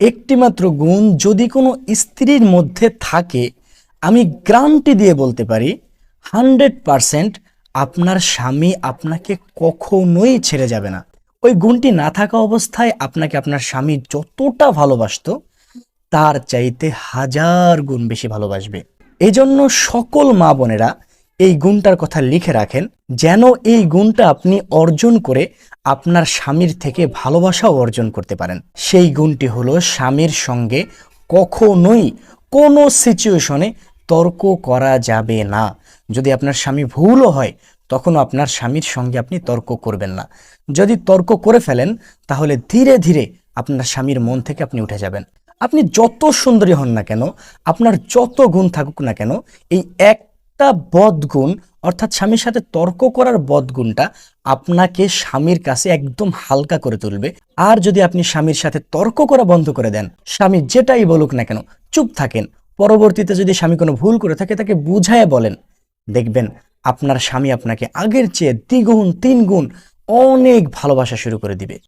একটিমাত্র গুণ যদি কোনো স্ত্রীর মধ্যে থাকে, আমি গ্রান্টি দিয়ে বলতে পারি, হান্ড্রেড পারসেন্ট আপনার স্বামী আপনাকে কখনোই ছেড়ে যাবে না। ওই গুণটি না থাকা অবস্থায় আপনাকে আপনার স্বামী যতটা ভালোবাসত, তার চাইতে হাজার গুণ বেশি ভালোবাসবে। এজন্য সকল মা বোনেরা এই গুণটার কথা লিখে রাখেন, যেন এই গুণটা আপনি অর্জন করে আপনার স্বামীর থেকে ভালোবাসাও অর্জন করতে পারেন। সেই গুণটি হলো স্বামীর সঙ্গে কখনোই কোনো সিচুয়েশনে তর্ক করা যাবে না। যদি আপনার স্বামী ভুলও হয়, তখনও আপনার স্বামীর সঙ্গে আপনি তর্ক করবেন না। যদি তর্ক করে ফেলেন, তাহলে ধীরে ধীরে আপনার স্বামীর মন থেকে আপনি উঠে যাবেন। আপনি যত সুন্দরী হন না কেন, আপনার যত গুণ থাকুক না কেন, এই একটা বদগুণ, অর্থাৎ স্বামীর সাথে তর্ক করার বদগুণটা আপনাকে স্বামীর কাছে একদম হালকা করে তুলবে। আর যদি আপনি স্বামীর সাথে তর্ক করা বন্ধ করে দেন, স্বামী যেটাই বলুক না কেন, চুপ থাকেন। পরবর্তীতে যদি স্বামী কোনো ভুল করে থাকে, তাকে বুঝায় বলেন। দেখবেন আপনার স্বামী আপনাকে আগের চেয়ে দ্বিগুণ, তিনগুণ অনেক ভালোবাসা শুরু করে দিবে।